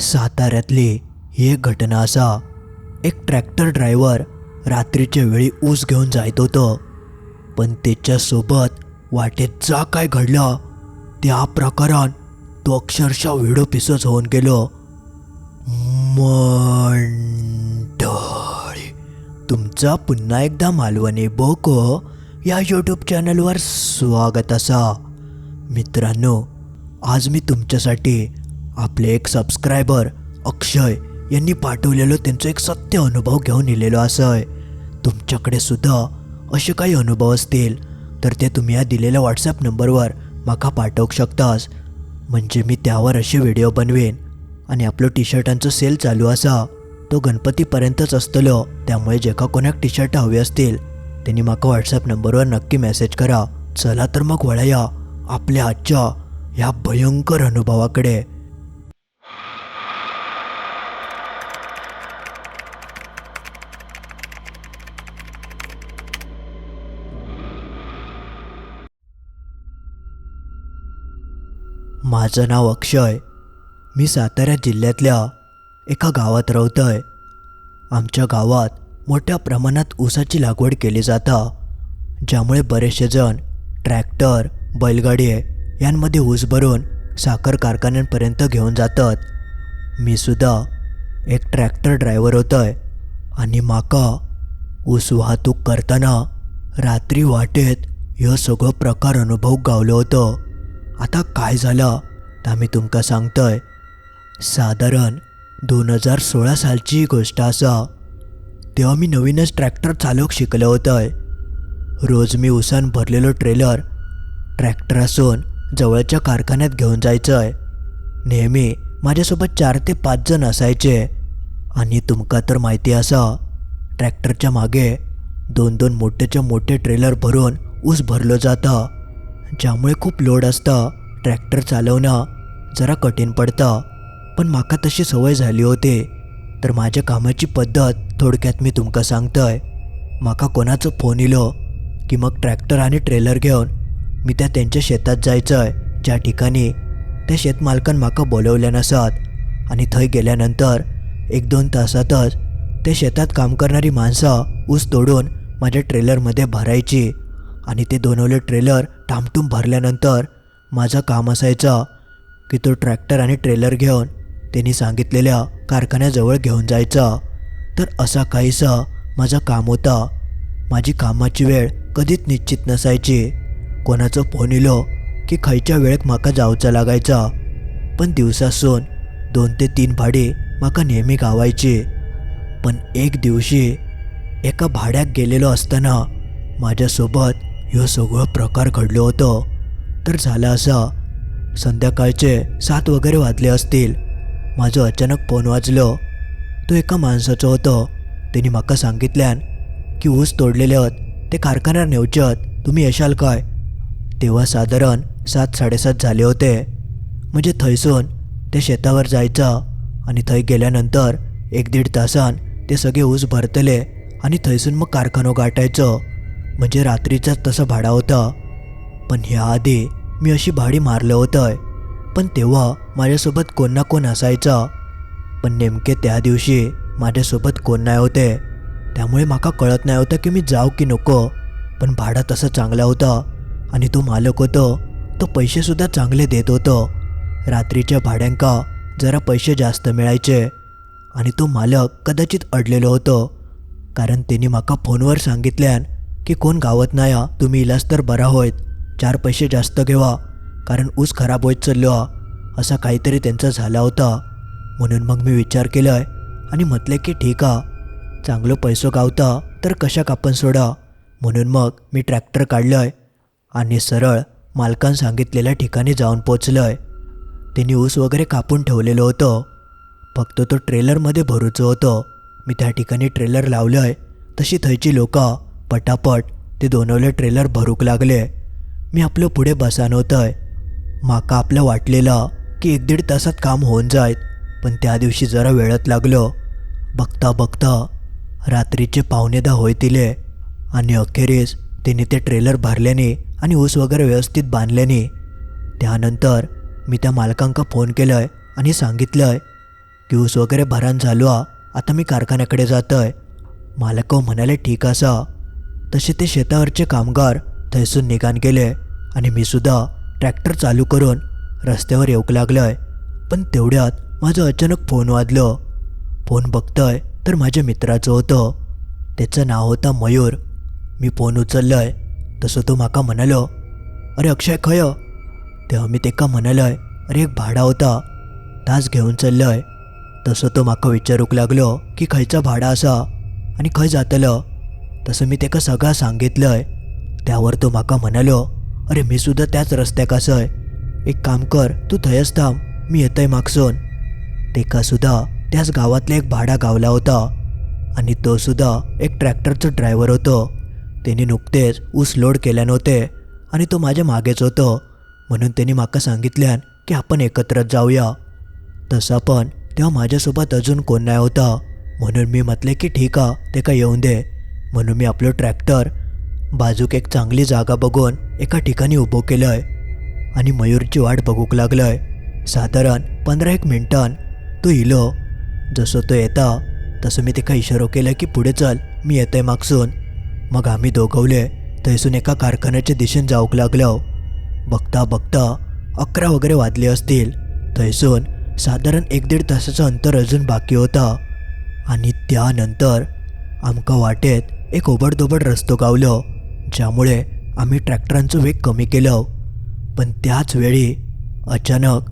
साताऱ्यातली ही एक घटना असा एक ट्रॅक्टर ड्रायव्हर रात्रीच्या वेळी ऊस घेऊन जायत होतं. पण त्याच्यासोबत वाटेत जा काय घडलं त्या प्रकरण तो अक्षरशः व्हिडिओ पिसच होऊन गेलो. मंडळी तुमचा पुन्हा एकदा मालवणी बोको या यूट्यूब चॅनलवर स्वागत असा. मित्रांनो आज मी तुमच्यासाठी आपले एक सबस्क्रायबर अक्षय यांनी पाठवलेलं त्यांचं एक सत्य अनुभव घेऊन लिहिलेलो असं तुमच्याकडे सुद्धा असे काही अनुभव असतील तर ते तुम्ही या दिलेल्या व्हॉट्सॲप नंबरवर माका पाठवू शकतास. म्हणजे मी त्यावर असे व्हिडिओ बनवेन. आणि आपलं टी शर्टांचं सेल चालू असा. तो गणपतीपर्यंतच असतलो त्यामुळे जे का कोणाक टी शर्ट हवी असतील त्यांनी माका व्हॉट्सॲप नंबरवर नक्की मेसेज करा. चला तर मग वळया आपल्या आजच्या ह्या भयंकर अनुभवाकडे. माझं नाव अक्षय. मी सातारा जिल्ह्यातल्या एका गावात राहतोय आमच्या गावात मोठ्या प्रमाणात ऊसाची लागवड केली जाता ज्यामुळे बरेचसे जण ट्रॅक्टर बैलगाडी यांमध्ये ऊस भरून साखर कारखान्यांपर्यंत घेऊन जातात. मी सुद्धा एक ट्रॅक्टर ड्रायव्हर होतोय आणि माका ऊस वाहतूक करताना रात्री वाटेत ह्यो सगळं प्रकार अनुभव गावलो होतं. आता काय झालं तर आम्ही तुमका सांगतोय. साधारण दोन हजार सोळा सालची गोष्ट असा तेव्हा मी नवीनच ट्रॅक्टर चालवक शिकलो होतोय. रोज मी उसान भरलेलो ट्रेलर ट्रॅक्टर असून जवळच्या कारखान्यात घेऊन जायचं आहे नेहमी माझ्यासोबत चार ते पाच जण असायचे. आणि तुमका तर माहिती असा ट्रॅक्टरच्या मागे दोन दोन मोठेच्या मोठे ट्रेलर भरून ऊस भरलो जातं. ज्यामुळे खूप लोड असतं ट्रॅक्टर चालवणं जरा कठीण पडतं. पण माका तशी सवय झाली होती. तर माझ्या कामाची पद्धत थोडक्यात मी तुमका सांगतय. माका कोणाचं फोन इलो की मग ट्रॅक्टर आणि ट्रेलर घेऊन मी त्या त्यांच्या शेतात जायचं आहे ज्या ठिकाणी त्या शेतमालकान माका बोलवल्या नसत आणि थंय गेल्यानंतर एक दोन तासातच त्या शेतात काम करणारी माणसं ऊस तोडून माझ्या ट्रेलरमध्ये भरायची आणि ते दोनवले ट्रेलर टामटूम भरल्यानंतर माझं काम असायचं की तो ट्रॅक्टर आणि ट्रेलर घेऊन त्यांनी सांगितलेल्या कारखान्याजवळ घेऊन जायचा. तर असा काहीसा माझं काम होता. माझी कामाची वेळ कधीच निश्चित नसायची. कोणाचं फोन इलो की खायच्या वेळेक माका जावचं लागायचा. पण दिवसासून दोन ते तीन भाडी माका नेहमी गावायची. पण एक दिवशी एका भाड्यात गेलेलो असताना माझ्यासोबत ह्यो सगळं प्रकार घडलो होतो. तर झालं असं. संध्याकाळचे सात वगैरे वाजले असतील. माझं अचानक फोन वाजलो. तो एका माणसाचं होतं. त्यांनी म्हाका सांगितल्यान की ऊस तोडलेले आहेत ते कारखान्यात नेवचत तुम्ही येशाल काय? तेव्हा साधारण सात साडेसात झाले होते. म्हणजे थंयसून ते शेतावर जायचं आणि थंय गेल्यानंतर एक दीड तासान ते सगळे ऊस भरतले आणि थंयसून मग कारखानो गाठायचं. म्हणजे रात्रीचाच तसं भाडा होता. पण ह्याआधी मी अशी भाडी मारलं होतं पण तेव्हा माझ्यासोबत कोण ना कोण असायचा. पण नेमके त्या दिवशी माझ्यासोबत कोण नाही होते. त्यामुळे माका कळत नाही होतं की मी जाऊ की नको. पण भाडा तसा चांगला होता आणि तो मालक होतो. तो पैसेसुद्धा चांगले देत होतो. रात्रीच्या भाड्यांका जरा पैसे जास्त मिळायचे आणि तो मालक कदाचित अडलेलो होतो. कारण त्यांनी माका फोनवर सांगितल्यान की कोण गावत नाही हा, तुम्ही इलाज तर बरा होयत. चार पैसे जास्त घेवा कारण ऊस खराब होत चाललो हा. असा काहीतरी त्यांचा झाला होता. म्हणून मग मी विचार केलाय आणि म्हटले की ठीक आ चांगलं पैसो गावता तर कशा कापण सोडा. म्हणून मग मी ट्रॅक्टर काढलंय आणि सरळ मालकान सांगितलेल्या ठिकाणी जाऊन पोचलोय. त्यांनी ऊस वगैरे कापून ठेवलेलं होतं. फक्त तो ट्रेलरमध्ये भरूचं होतं. मी त्या ठिकाणी ट्रेलर लावलंय तशी थंयची लोकं. पटापट ते दोनवले ट्रेलर भरूक लागले. मी आपलं पुढे बसान होतंय. माका आपलं वाटलेलं की एक दीड तासात काम होऊन जायत पण त्या दिवशी जरा वेळत लागलो. बघता बघता रात्रीचे पाहुणेदा दहा होईतिले आणि अखेरीस त्यांनी ते ट्रेलर भरल्याने आणि ऊस वगैरे व्यवस्थित बांधल्याने त्यानंतर मी त्या मालकांका फोन केलंय आणि सांगितलंय की ऊस वगैरे भरान झालो आता मी कारखान्याकडे जातोय. मालक म्हणाले ठीक असा. तसे ते शेतावरचे कामगार थैसून निघान गेले आणि मीसुद्धा ट्रॅक्टर चालू करून रस्त्यावर येऊक लागलोय. पण तेवढ्यात माझं अचानक फोन वाजलं. फोन बघतोय तर माझ्या मित्राचं होतं. त्याचं नाव होतं मयूर. मी फोन उचललंय. तसं तो माका म्हणालो अरे अक्षय खय. तेव्हा मी तेका म्हणालोय अरे एक भाडा होता. तास घेऊन चाललोय. तसं तो माका विचारूक लागलो की खयचा भाडा असा आणि खंय जातलं. तसं मी तेका सगळं सांगितलंय. त्यावर तो माका म्हणालो अरे मी सुद्धा त्याच रस्त्याक आहे एक काम कर तू थंयच थांब मी येतय मागसून. तेका सुद्धा त्याच गावातला एक भाडा गावला होता आणि तो सुद्धा एक ट्रॅक्टरचा ड्रायव्हर होतो. त्यांनी नुकतेच ऊस लोड केल्या नव्हते आणि तो माझ्या मागेच होतो. म्हणून त्यांनी माका सांगितल्यान की आपण एकत्रच जाऊया. तसा पण तेव्हा माझ्यासोबत अजून कोण नाही होता. म्हणून मी म्हटले की ठीक आहे ते का येऊन दे. म्हणून मी आपलं ट्रॅक्टर बाजूक एक चांगली जागा बघून एका ठिकाणी उभं केलंय. आणि मयूरची वाट बघूक लागलंय. साधारण पंधरा एक मिनटान तो इलो. जसं तो येता तसं मी तिका इशारो केला की पुढे चल मी येतोय मागसून. मग आम्ही दोघवले थंयसून एका कारखान्याच्या दिशेने जाऊक लागलो. बघता बघता अकरा वगैरे वाजले असतील. थंयसून साधारण एक दीड तासाचं अंतर अजून बाकी होता. आणि त्यानंतर आमका वाटेत एक ओबडधोबड रस्तो गावलं ज्यामुळे आम्ही ट्रॅक्टरांचं वेग कमी केलं. पण त्याच वेळी अचानक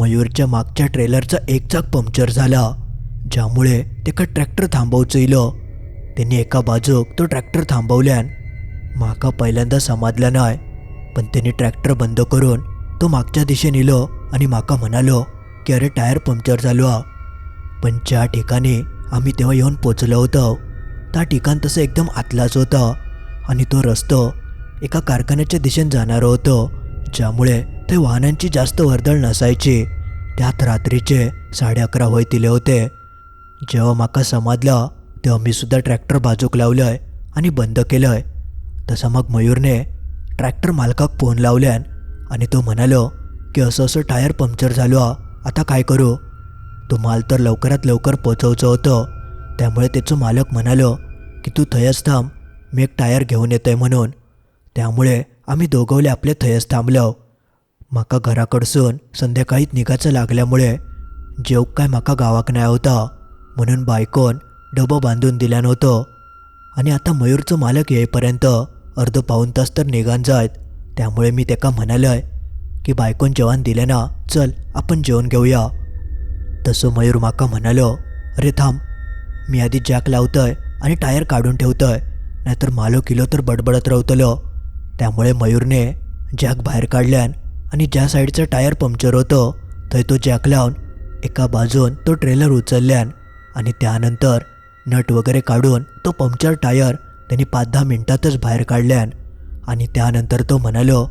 मयूरच्या मागच्या ट्रेलरचा एक चाक पंक्चर झाला ज्यामुळे तेका ट्रॅक्टर थांबवचं इलो त्यांनी एका बाजूक तो ट्रॅक्टर थांबवल्यान माका पहिल्यांदा समाजला नाही पण त्यांनी ट्रॅक्टर बंद करून तो मागच्या दिशेने इलो आणि माका म्हणालो की अरे टायर पंक्चर झालो हा पण ज्या ठिकाणी आम्ही तेव्हा येऊन पोचलो होतो त्या ठिकाण तसं एकदम आतलाच होतं. आणि तो रस्तो एका कारखान्याच्या दिशेने जाणारं होतो ज्यामुळे ते वाहनांची जास्त वर्दळ नसायची. त्यात रात्रीचे साडे अकरा होईतिले होते. जेव्हा माका समाजलं तेव्हा मी सुद्धा ट्रॅक्टर बाजूक लावलंय आणि बंद केलंय. तसं मग मयूरने ट्रॅक्टर मालकाक फोन लावल्यान आणि तो म्हणालो की असं असं टायर पंक्चर झालो आता काय करू? तो माल तर लवकरात लवकर पोचवचं होतं. त्यामुळे त्याचं मालक म्हणालो की तू थयस थांब मी एक टायर घेऊन येतोय म्हणून. त्यामुळे आम्ही दोघवले आपले थयस थांबलो. माका घराकडसून संध्याकाळीच निघायचं लागल्यामुळे जेव काय माका गावाक नाही होता म्हणून बायकोन डबं बांधून दिल्या नव्हतं. आणि आता मयूरचं मालक येईपर्यंत अर्ध पाऊण तास तर निघान जायत. त्यामुळे मी त्याका म्हणालोय की बायकोन जेवण दिले ना चल आपण जेवण घेऊया. तसं मयूर माका म्हणालो अरे थांब मी आधी जॅक लावतोय आणि टायर काढून ठेवतोय. नाहीतर मालो किलो तर बडबडत राहतलो त्यामुळे मयूरने जॅक बाहेर काढल्यान आणि ज्या साईडचं टायर पंक्चर होतं थंय तो जॅक लावून एका बाजून तो ट्रेलर उचलल्यान आणि त्यानंतर नट वगैरे काढून तो पंक्चर टायर त्यांनी पाच दहा मिनटातच बाहेर काढल्यान आणि त्यानंतर तो म्हणालो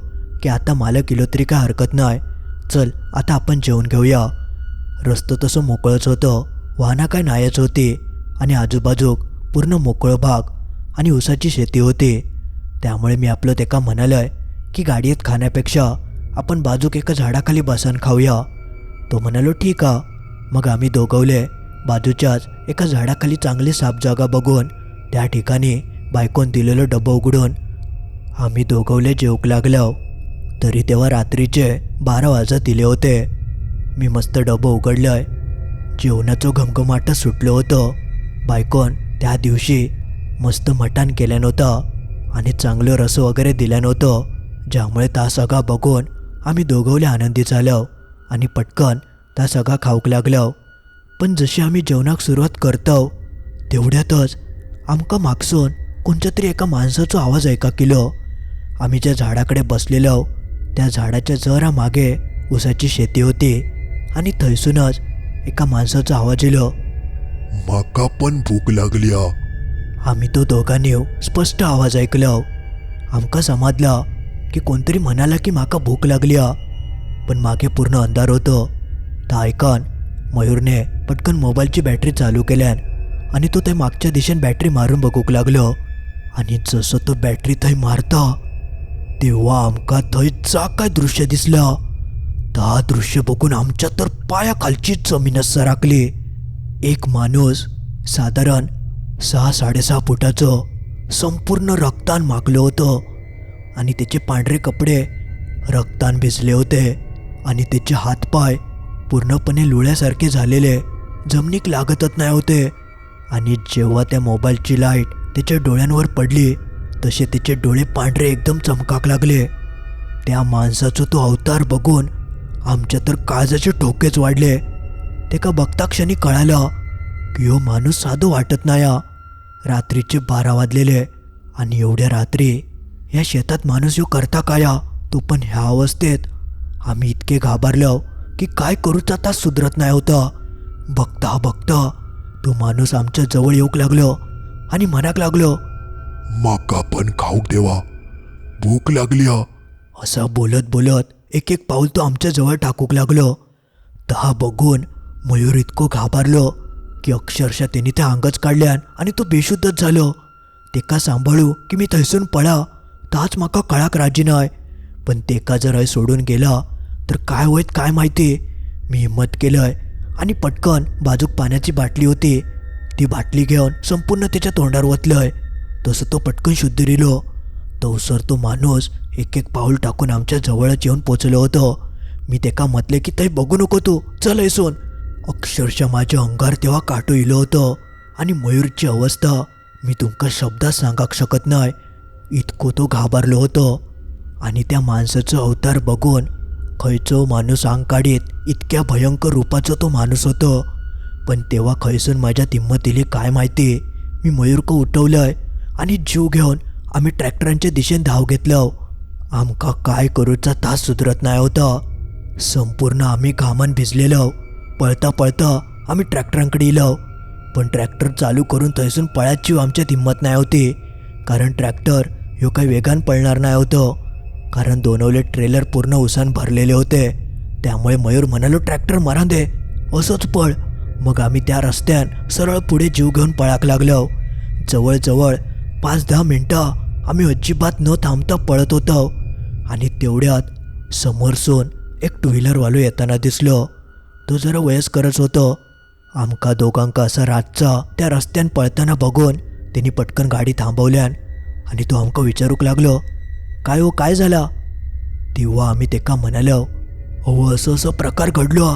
की आता मला किलो तरी काय हरकत नाही. चल आता आपण जेवून घेऊया. रस्तो तसं मोकळंच होतं. वाहना काय नायच होती. आणि आजूबाजूक पूर्ण मोकळं भाग आणि ऊसाची शेती होती. त्यामुळे मी आपलं तेका म्हणालोय की गाडीत खाण्यापेक्षा आपण बाजूक एका झाडाखाली बसन खाऊया. तो म्हणालो ठीक आ. मग आम्ही दोघवले बाजूच्याच एका झाडाखाली चांगली साफ जागा बघून त्या ठिकाणी बायकोन दिलेलं डबं उघडून आम्ही दोघवले जेवक लागलो तरी तेव्हा रात्रीचे बारा वाजत दिले होते. मी मस्त डबं उघडलंय. जेवणाचं घमघमाट सुटलं होतं. बायकोन त्या दिवशी मस्त मटण केलं नव्हतं आणि चांगलं रस वगैरे दिलं नव्हतं. ज्यामुळे त्या सगळा बघून आम्ही दोघवले आनंदी झालो आणि पटकन त्या सगळा खाऊक लागलो. पण जशी आम्ही जेवणाक सुरुवात करतो तेवढ्यातच आमका मागसून कोणत्या तरी एका माणसाचा आवाज ऐका केलो. आम्ही ज्या झाडाकडे बसलेलो त्या झाडाच्या जरा मागे ऊसाची शेती होती आणि थैसूनच एका माणसाचा आवाज येलो. माका पण भूक लागली आम्ही तो दोघांनी स्पष्ट आवाज ऐकलो आमका समजला की कोणतरी म्हणाला की माका भूक लागली पण मागे पूर्ण अंधार होतो. तर ऐकन मयूरने पटकन मोबाईलची बॅटरी चालू केल्यान आणि तो त्या मागच्या दिशेने बॅटरी मारून बघूक लागलो. आणि जसं तो बॅटरी थंय मारता तेव्हा आमका थंय जा काय दृश्य दिसलं. त्या दृश्य बघून आमच्या तर पायाखालची जमीनच सराकली. एक माणूस साधारण सहा साडेसहा फुटाचं संपूर्ण रक्तान मागलं होतं. आणि त्याचे पांढरे कपडे रक्तान भिजले होते. आणि त्याचे हातपाय पूर्णपणे लुळ्यासारखे झालेले जमिनीक लागतच नाही होते. आणि जेव्हा त्या मोबाईलची लाइट त्याच्या डोळ्यांवर पडली तसे त्याचे डोळे पांढरे एकदम चमकाक लागले. त्या माणसाचा तो अवतार बघून आमच्या तर काळजाचे ठोकेच वाढले. ते का बघता क्षणी कळालं की हो माणूस साधं वाटत नाही. रात्रीचे बारा वाजलेले आणि एवढ्या रात्री या शेतात माणूस यो करता काया? तो पण ह्या अवस्थेत. आम्ही इतके घाबरलो की काय करूचा तास सुधरत नाही होता. बघता बघता तो माणूस आमच्या जवळ येऊक लागलो आणि म्हणाक लागलो माका पण खाऊक देवा. भूक लागली असं बोलत बोलत एक एक पाऊल तो आमच्या जवळ टाकूक लागलो. दहा बघून मयूर इतको घाबरलो की अक्षरशः त्यांनी त्या अंगच काढल्यान आणि तो बेशुद्धच झालो. तेका सांभाळू की मी थंयसून पळा? ताच म्हाका कळाक राजी नाय. पण तेका जर हय सोडून गेला तर काय होईत काय माहिती? मी हिंमत केलंय. आणि पटकन बाजूक पाण्याची बाटली होती. ती बाटली घेऊन संपूर्ण त्याच्या तोंडावर ओतलंय. तसं तो पटकन शुद्ध रिलो. तवसर तो माणूस एक एक पाऊल टाकून आमच्या जवळच येऊन पोचलो होतो. मी तेका म्हटले की ते बघू नको तू. चल ऐसून अक्षरशः माझ्या अंगार तेव्हा काटो इलो होतो. आणि मयूरची अवस्था मी तुमका शब्दात सांगाक शकत नाही इतको तो घाबरलो होतो. आणि त्या माणसाचं अवतार बघून खंयचो माणूस अंग काढीत इतक्या भयंकर रूपाचो तो माणूस होतो. पण तेव्हा खंयसून माझ्या हिंमत काय माहिती? मी मयूरको उठवलंय आणि जीव घेऊन आम्ही ट्रॅक्टरांच्या दिशेने धाव घेतलो. आमका काय करूचा तास सुधरत नाही होता. संपूर्ण आम्ही घामान भिजलेलो. पळता पळता आम्ही ट्रॅक्टरांकडे इलो. पण ट्रॅक्टर चालू करून थंयसून पळाची आमच्यात हिंमत नाही होती. कारण ट्रॅक्टर ह्यो काही वेगान पळणार नाही होतं. कारण दोनवले ट्रेलर पूर्ण उसान भरलेले होते. त्यामुळे मयूर म्हणालो ट्रॅक्टर मारा दे. असंच पळ. मग आम्ही त्या रस्त्यान सरळ पुढे जीव घेऊन पळाक लागलो. जवळजवळ पाच दहा मिनटं आम्ही अजिबात न थांबता पळत होतो. आणि तेवढ्यात समोरसून एक टू व्हीलरवालो येताना दिसलो. तो जरा वयस्करच होतो. आमका दोघांका असा रातचा त्या रस्त्यान पळताना बघून त्यांनी पटकन गाडी थांबवल्यान आणि तो आमका विचारूक लागलो काय हो काय झाला? तेव्हा आम्ही तेका म्हणालो हो असं असं प्रकार घडलो.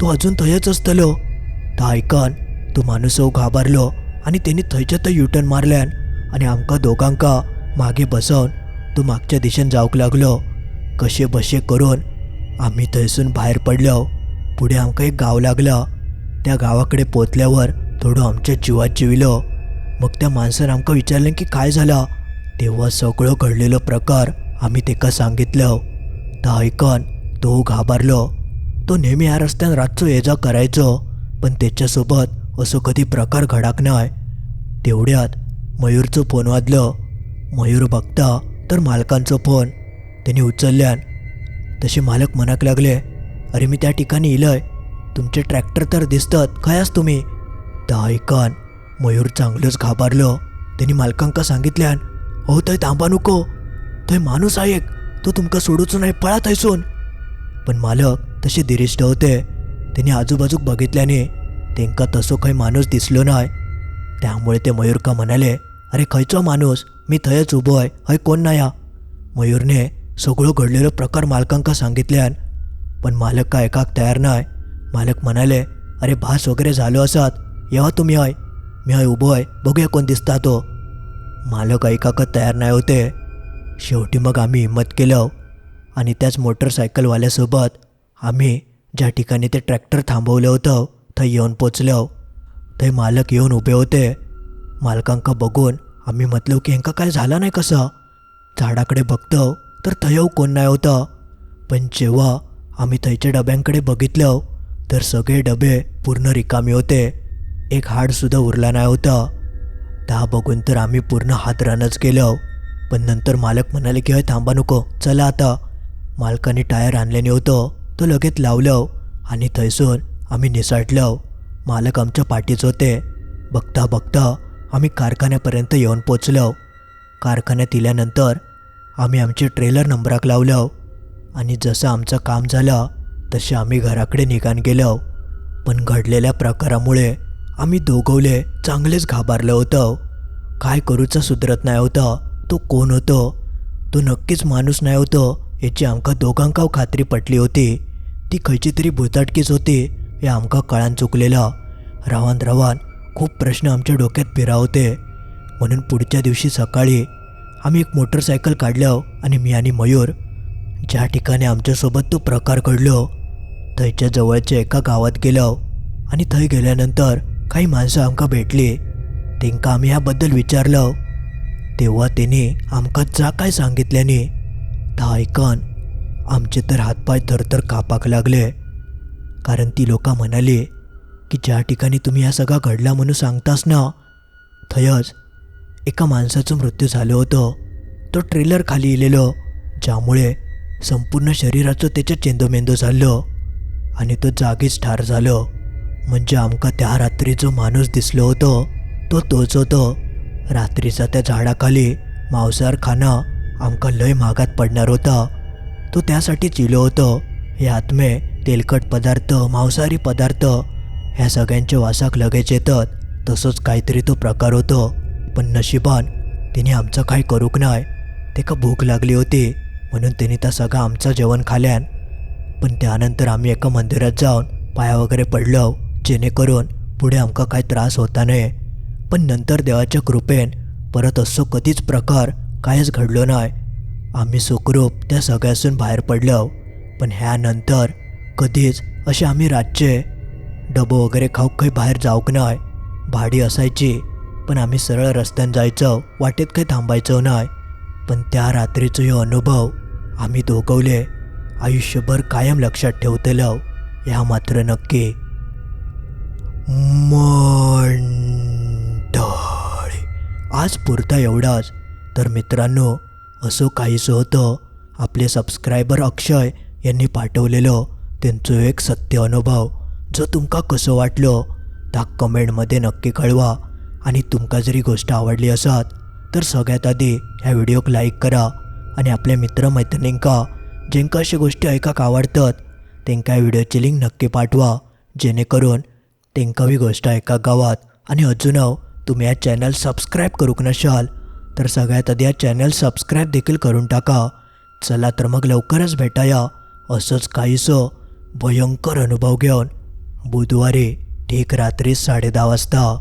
तो अजून थंयच असतलो. तर ऐकन तो माणूस घाबरलो आणि त्यांनी थंयच्या थंय युटर्न मारल्यान आणि आमका दोघांका मागे बसवून तो मागच्या दिशेन जाऊक लागलो. कसे बसे करून आम्ही थंयसून बाहेर पडलो. पुढे आमका एक गाव लागला. त्या गावाकडे पोचल्यावर थोडं आमच्या जीवात जिविलो. मग त्या माणसानं आमका विचारलं की काय झालं? तेव्हा सगळं घडलेलं प्रकार आम्ही तेका सांगितलं. तर ऐकन तो घाबरलो. तो नेहमी या रस्त्यान रातचो ये जा करायचो पण त्याच्यासोबत असं कधी प्रकार घडाक नाय. तेवढ्यात मयूरचं फोन वाजलं. मयूर बघता तर मालकांचं फोन. त्यांनी उचलल्यान तसे मालक मनाक लागले अरे मी त्या ठिकाणी इलंय. तुमचे ट्रॅक्टर तर दिसतात. खयास तुम्ही? तर ऐकन मयूर चांगलंच घाबरलो. त्यांनी मालकांका सांगितल्यान हो थंय थांबा नको. थंय माणूस आहे एक. तो तुमका सोडूचो नाही पळा थंयसून पण मालक तसे दिरिष्ट होते त्यांनी आजूबाजूक बघितल्याने तेंका तसो खंय माणूस दिसलो नाय. त्यामुळे ते मयूरका म्हणाले अरे खंयचो माणूस? मी थंयच उभो आहे. हय कोण नाया? मयूरने सगळं घडलेलो प्रकार मालकांका सांगितल्यान पण मालक का एकाक तयार नाही? मालक म्हणाले अरे भास वगैरे झालो असत. येवा तुम्ही हय मी हय उभो आहे. बघूया कोण दिसता तो. मालक ऐकाकत तयार नाही होते. शेवटी मग आम्ही हिंमत केलं आणि त्याच मोटरसायकलवाल्यासोबत आम्ही ज्या ठिकाणी ते ट्रॅक्टर थांबवलं होतं थंय येऊन पोचलो थंय मालक येऊन उभे होते. मालकांक बघून आम्ही म्हटलो की ह्यांका काय झालं नाही कसं? झाडाकडे बघतो तर थंय कोण नाही होतं. पण जेव्हा आम्ही थंयच्या डब्यांकडे बघितलं तर सगळे डबे पूर्ण रिकामी होते. एक हाडसुद्धा उरला नाही होता. त्या बघून तर आम्ही पूर्ण हात रानच केलं पण नंतर मालक म्हणाले की थांबा नको चला आता. मालकाने टायर आणल्याने होतं. तो लगेच लावलं आणि थंयसून आम्ही निसाटलं मालक आमच्या पाठीच होते. बघता बघता आम्ही कारखान्यापर्यंत येऊन पोचलो कारखान्यात इल्यानंतर आम्ही आमचे ट्रेलर नंबराक लावलं आणि जसं आमचं काम झालं तसे आम्ही घराकडे निघान गेलो. पण घडलेल्या प्रकारामुळे आम्ही दोघवले चांगलेच घाबरलं होतं. काय करूचा सुधरत नाही होता. तो कोण होतो? तो नक्कीच माणूस नाही होतो याची आमका दोघांका खात्री पटली होती. ती खयची तरी भुताटकीच होती हे आमका कळान चुकलेला. रवान रवान खूप प्रश्न आमच्या डोक्यात फिरावते म्हणून पुढच्या दिवशी सकाळी आम्ही एक मोटरसायकल काढलो आणि मी आणि मयूर ज्या ठिकाणी आमच्यासोबत तो प्रकार घडलो थंयच्या जवळच्या एका गावात गेलो आणि थंय गेल्यानंतर काही माणसं आमकां भेटली. तेंका आम्ही ह्याबद्दल विचारलं. तेव्हा तिने आमकां जा काय सांगितल्यानी ता ऐकन आमचे तर हातपाय थरथर कापाक लागले. कारण ती लोकां म्हणाली की ज्या ठिकाणी तुम्ही हा सगळा घडला म्हणून सांगतास ना थंयच एका माणसाचं मृत्यू झालं होतं. तो ट्रेलर खाली इलेलो ज्यामुळे संपूर्ण शरीराचं त्याच्या चेंदोमेंदो झालं आणि तो जागीच ठार झालो. म्हणजे आमका त्या रात्री जो माणूस दिसलो होतो तो तोच होतो. रात्रीचा त्या झाडाखाली मांसाहार खाणं आमका लय मागात पडणार होता. तो त्यासाठी चिलो होतो. हे आत्मे तेलकट पदार्थ मांसाहारी पदार्थ ह्या सगळ्यांच्या वासाक लगेच येतात. तसंच काहीतरी तो प्रकार होतो. पण नशिबान तिने आमचं काही करूक नाही. तेका भूक लागली होती. म्हणून त्यांनी त्या सगळं आमचं जेवण खाल्यान पण त्यानंतर आम्ही एका मंदिरात जाऊन पाया वगैरे पडलो जेणेकरून पुढे आमका काही त्रास होता नये. पण नंतर देवाच्या कृपेन परत असो कधीच प्रकार कायच घडलो नाही. आम्ही सुखरूप त्या सगळ्यासून बाहेर पडलो पण ह्यानंतर कधीच असे आम्ही रातचे डबो वगैरे खाऊक काही बाहेर जाऊक नाही. भाडी असायची पण आम्ही सरळ रस्त्यानं जायचो वाटेत काही थांबायचो नाही. पण त्या रात्रीचो ह्यो अनुभव आम्ही दोघवले. आयुष्यभर कायम लक्षात ठेवतलो ह्या मात्र नक्की. मंडळी आज पुरता एवढाच. तर मित्रांनो असं काहीसं होतं आपले सबस्क्रायबर अक्षय यांनी पाठवलेलं त्यांचो एक सत्य अनुभव. जो तुमका कसं वाटलं त्या कमेंटमध्ये नक्की कळवा. आणि तुमका जरी गोष्ट आवडली असत तर सगळ्यात आधी ह्या व्हिडिओक लाईक करा आणि आपल्या मित्रमैत्रिणींका जेंका अशा गोष्टी ऐकाक आवडतात तेंका या व्हिडिओची लिंक नक्की पाठवा जेणेकरून तेंका ही गोष्ट ऐकाक गावात. आणि अजून तुम्ही या चॅनल सबस्क्राईब करूक नशाल तर सगळ्यात आधी या चॅनल सबस्क्राईब देखील करून टाका. चला तर मग लवकरच भेटाया. असंच काहीसं भयंकर अनुभव घेऊन बुधवारी ठीक रात्री साडे वाजता.